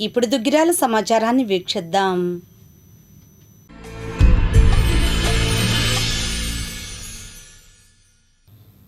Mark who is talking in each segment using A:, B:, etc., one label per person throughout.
A: ఇప్పుడు దుగ్గిరాల సమాచారాన్ని వీక్షిద్దాం.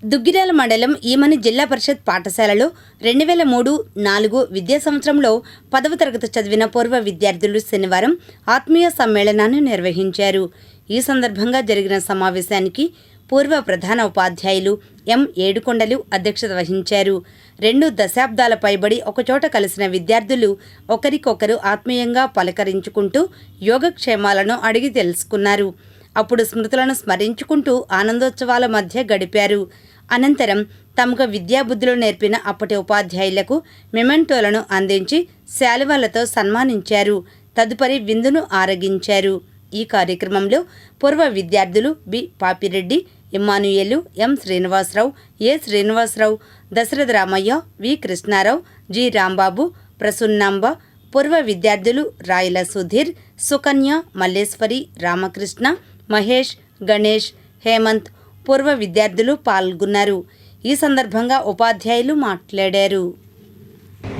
A: దుగ్గిరాల మండలం ఈమని జిల్లా పరిషత్ పాఠశాలలో రెండు వేల మూడు నాలుగు విద్యా సంవత్సరంలో పదవ తరగతి చదివిన పూర్వ విద్యార్థులు శనివారం ఆత్మీయ సమ్మేళనాన్ని నిర్వహించారు. ఈ సందర్భంగా జరిగిన సమావేశానికి పూర్వ ప్రధాన ఉపాధ్యాయులు ఎం. ఏడుకొండలు అధ్యక్షత వహించారు. రెండు దశాబ్దాల పైబడి ఒకచోట కలిసిన విద్యార్థులు ఒకరికొకరు ఆత్మీయంగా పలకరించుకుంటూ యోగక్షేమాలను అడిగి తెలుసుకున్నారు. అప్పుడు స్మృతులను స్మరించుకుంటూ ఆనందోత్సవాల మధ్య గడిపారు. అనంతరం తమకు విద్యాబుద్ధులు నేర్పిన అప్పటి ఉపాధ్యాయులకు మెమెంటోలను అందించి శాలువాలతో సన్మానించారు. తదుపరి విందును ఆరగించారు. ఈ కార్యక్రమంలో పూర్వ విద్యార్థులు B. Papireddy Immanuel M Srinivasarao A Srinivasarao Dasaratha Ramaiah V Krishnarao G Rambabu Prasunnamba పూర్వ విద్యార్థులు రాయల సుధీర్ సుకన్య మల్లేశ్వరి రామకృష్ణ మహేష్ గణేష్ హేమంత్ పూర్వ విద్యార్థులు పాల్గొన్నారు. ఈ సందర్భంగా ఉపాధ్యాయులు మాట్లాడారు.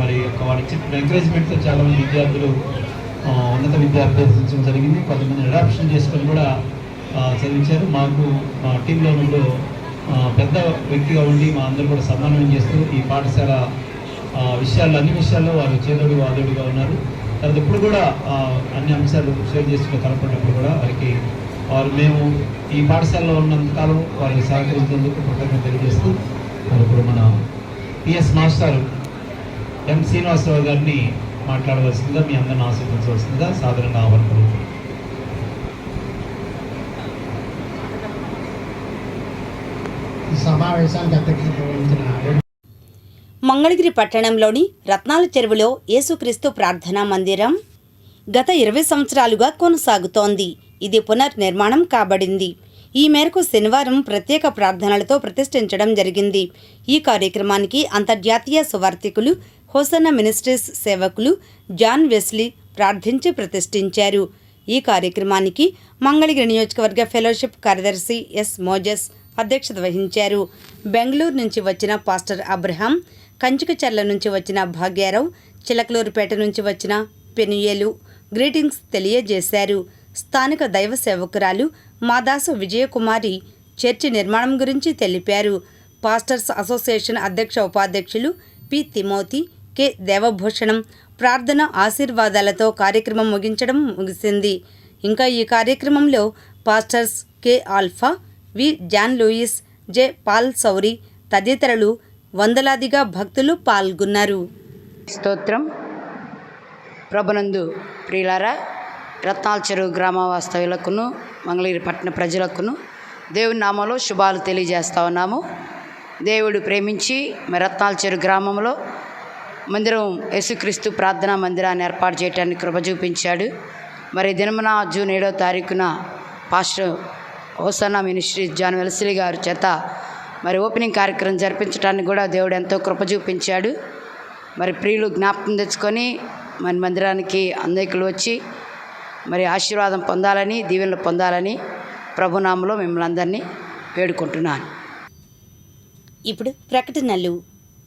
B: మరి ఒక వారి చెప్పిన ఎంకరేజ్మెంట్తో చాలా మంది విద్యార్థులు ఉన్నత విద్యార్థులు జరిగింది. కొంతమంది అడాప్షన్ చేసుకొని కూడా చదివించారు. మాకు మా టీంలో ఉన్నప్పుడు పెద్ద వ్యక్తిగా ఉండి మా అందరూ కూడా సమన్వయం చేస్తూ ఈ పాఠశాల విషయాల్లో అన్ని విషయాల్లో వారు చేదోడు వాదోడుగా ఉన్నారు. తర్వాత ఇప్పుడు కూడా అన్ని అంశాలు షేర్ చేసుకుని కనపడినప్పుడు కూడా వారికి వారు మేము ఈ పాఠశాలలో ఉన్నంతకాలం వారికి సహకరించేందుకు కృతజ్ఞత తెలియజేస్తూ మరి ఇప్పుడు మన పిఎస్ మాస్టర్ ఎం శ్రీనివాసరావు గారిని మాట్లాడవలసిందిగా మీ అందరిని ఆశీర్వదించవలసిందిగా సాధారణంగా ఆహ్వానం
C: సమావేశానికి అధ్యక్షత
A: మంగళగిరి పట్టణంలోని రత్నాల చెరువులో యేసుక్రీస్తు ప్రార్థనా మందిరం గత ఇరవై సంవత్సరాలుగా కొనసాగుతోంది. ఇది పునర్నిర్మాణం కాబడింది. ఈ మేరకు శనివారం ప్రత్యేక ప్రార్థనలతో ప్రతిష్ఠించడం జరిగింది. ఈ కార్యక్రమానికి అంతర్జాతీయ సువార్థికులు హోసన్న మినిస్ట్రీస్ సేవకులు జాన్ వెస్లీ ప్రార్థించి ప్రతిష్ఠించారు. ఈ కార్యక్రమానికి మంగళగిరి నియోజకవర్గ ఫెలోషిప్ కార్యదర్శి ఎస్ మోజస్ అధ్యక్షత వహించారు. బెంగళూరు నుంచి వచ్చిన పాస్టర్ అబ్రహాం కంచికచర్ల నుంచి వచ్చిన భాగ్యారావు చిలకలూరుపేట నుంచి వచ్చిన పెనుయేలు గ్రీటింగ్స్ తెలియజేశారు. స్థానిక దైవ సేవకురాలు మాదాసు విజయకుమారి చర్చి నిర్మాణం గురించి తెలిపారు. పాస్టర్స్ అసోసియేషన్ అధ్యక్ష ఉపాధ్యక్షులు పి తిమోతి కె దేవభూషణం ప్రార్థన ఆశీర్వాదాలతో కార్యక్రమం ముగించడం ముగిసింది. ఇంకా ఈ కార్యక్రమంలో pastors K Alpha V. John Lewis J. Paul Sauri తదితరులు వందలాదిగా భక్తులు పాల్గొన్నారు.
D: స్తోత్రం. ప్రభునందు ప్రియులారా రత్నాల చెరువు గ్రామ వాస్తవ్యులకును మంగళగిరి పట్టణ ప్రజలకును దేవుని నామంలో శుభాలు తెలియజేస్తా ఉన్నాము. దేవుడు ప్రేమించి మరి రత్నాల చెరువు గ్రామంలో మందిరం యేసుక్రీస్తు ప్రార్థనా మందిరాన్ని ఏర్పాటు చేయడానికి కృప చూపించాడు. మరి దినమున జూన్ ఏడో తారీఖున pastor Hosanna ministry John Wesley గారి చేత మరి ఓపెనింగ్ కార్యక్రమం జరిపించడానికి కూడా దేవుడు ఎంతో కృప చూపించాడు. మరి ప్రియులు జ్ఞాపకం తెచ్చుకొని మరి మందిరానికి అనేకులు వచ్చి మరి ఆశీర్వాదం పొందాలని దీవెనలు పొందాలని ప్రభునామలో మిమ్మల్ని అందరినీ వేడుకుంటున్నాను.
A: ఇప్పుడు ప్రకటనలు.